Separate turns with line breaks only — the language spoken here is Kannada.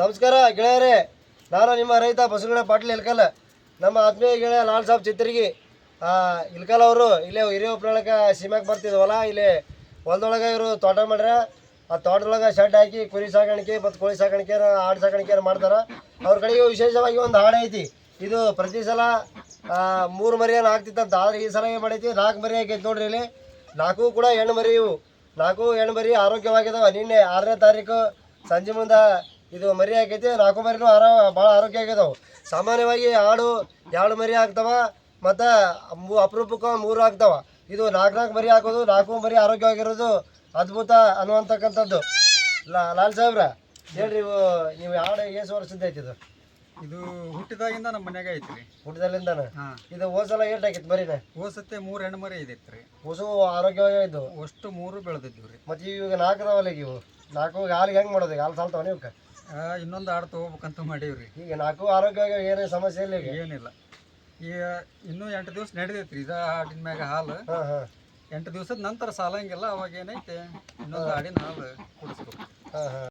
ನಮಸ್ಕಾರ ಗೆಳೆಯರೇ, ನಾನು ನಿಮ್ಮ ರೈತ ಬಸವಗಡ ಪಾಟೀಲ್ ಇಲ್ಕಲ್ ನಮ್ಮ ಆತ್ಮೀಯ ಗೆಳೆಯ ಲಾಲ್ ಸಾಬ್ ಚಿತ್ರಿಗಿ ಇಲ್ಕಲ್ ಅವರು ಇಲ್ಲೇ ಹಿರಿಯ ಪ್ರಾಣಕ ಸೀಮ್ಯಾಗ ಬರ್ತಿದ್ವಲ್ಲ, ಇಲ್ಲಿ ಹೊಲದೊಳಗೆ ಇವರು ತೋಟ ಮಾಡ್ಯಾರ. ಆ ತೋಟದೊಳಗೆ ಶೆಡ್ ಹಾಕಿ ಕುರಿ ಸಾಕಾಣಿಕೆ ಮತ್ತು ಕೋಳಿ ಸಾಕಾಣಿಕೆ ಆಡು ಸಾಕಾಣಿಕೆ ಮಾಡ್ತಾರೆ. ಅವ್ರ ಕಡೆಗೆ ವಿಶೇಷವಾಗಿ ಒಂದು ಹಾಡು ಐತಿ. ಇದು ಪ್ರತಿ ಸಲ ಮೂರು ಮರಿಯನ್ನು ಹಾಕ್ತಿತ್ತಂತ ಆದ್ರೆ ಈ ಸಲ ಏನು ಮಾಡೈತಿ, ನಾಲ್ಕು ಮರಿ ಹಾಕೈತಿ ನೋಡ್ರಿ ಇಲ್ಲಿ. ನಾಲ್ಕು ಕೂಡ ಹೆಣ್ಣು ಮರಿ ಇವು. ನಾಲ್ಕು ಹೆಣ್ಣು ಮರಿ ಆರೋಗ್ಯವಾಗಿದ್ದಾವೆ ನಿನ್ನೆ ಆರನೇ ತಾರೀಕು ಸಂಜೆ ಮುಂದೆ ಇದು ಮರಿ ಆಗೈತಿ ನಾಲ್ಕು ಮರಿನೂ ಆರಾಮ ಭಾಳ ಆರೋಗ್ಯ ಆಗ್ಯದವು ಸಾಮಾನ್ಯವಾಗಿ ಆಡು ಎರಡು ಮರಿ ಹಾಕ್ತಾವ ಮತ್ತು ಅಪರೂಪಕ್ಕೆ ಮೂರು ಆಗ್ತಾವ. ಇದು ನಾಲ್ಕು ನಾಲ್ಕು ಮರಿ ಹಾಕೋದು ನಾಲ್ಕು ಮರಿ ಆರೋಗ್ಯವಾಗಿರೋದು ಅದ್ಭುತ ಅನ್ನುವಂತಕ್ಕಂಥದ್ದು. ಲಾ ಲಾಲ್ ಸಾಹೇಬ್ರ ಹೇಳ್ರಿ ಇವು ನೀವು ಆಡು ಎಷ್ಟು ವರ್ಷದ ಐತಿ ಇದು?
ಇದು ಹುಟ್ಟಿದಾಗಿಂದ ನಮ್ಮ ಮನ್ಯಾಗ ಐತ್ರಿ.
ರೀ
ಹಾ.
ಇದು ಓಸಲ ಏಟ್ ಆಗಿತ್ತು ಮರಿನ?
ಓಸತ್ತೆ ಮೂರು ಹೆಣ್ಣು ಮರಿ ಇದೈತ್ರಿ.
ಹೊಸ ಆರೋಗ್ಯವಾಗಿದ್ದು?
ಅಷ್ಟು ಮೂರು ಬೆಳೆದಿದ್ವಿ ರೀ.
ಮತ್ತು ಇವಾಗ ನಾಲ್ಕು ಇವು? ನಾಲ್ಕು ಹಾಲಿಗೆ ಹೆಂಗೆ ಮಾಡೋದು ಹಾಲು ಸಾಲ್ತಾವ ನೀವು
ಇನ್ನೊಂದು ಆಡು ತೊಗೋಬೇಕಂತ ಮಾಡೀವ್ರಿ.
ಈಗ ನಾಲ್ಕು ಆರೋಗ್ಯ ಏನೇ ಸಮಸ್ಯೆ ಇಲ್ಲ ಈಗ.
ಏನಿಲ್ಲ. ಈಗ ಇನ್ನೂ ಎಂಟು ದಿವಸ ನಡೆದೈತ್ರಿ ಇದ ಆಡಿನ ಮ್ಯಾಗ ಹಾಲು. ಎಂಟು ದಿವಸದ ನಂತರ ಸಾಲಂಗಿಲ್ಲ ಅವಾಗ ಏನೈತೆ? ಇನ್ನೊಂದು ಆಡಿನ ಹಾಲು ಕುಡಿಸ್ಬೇಕು.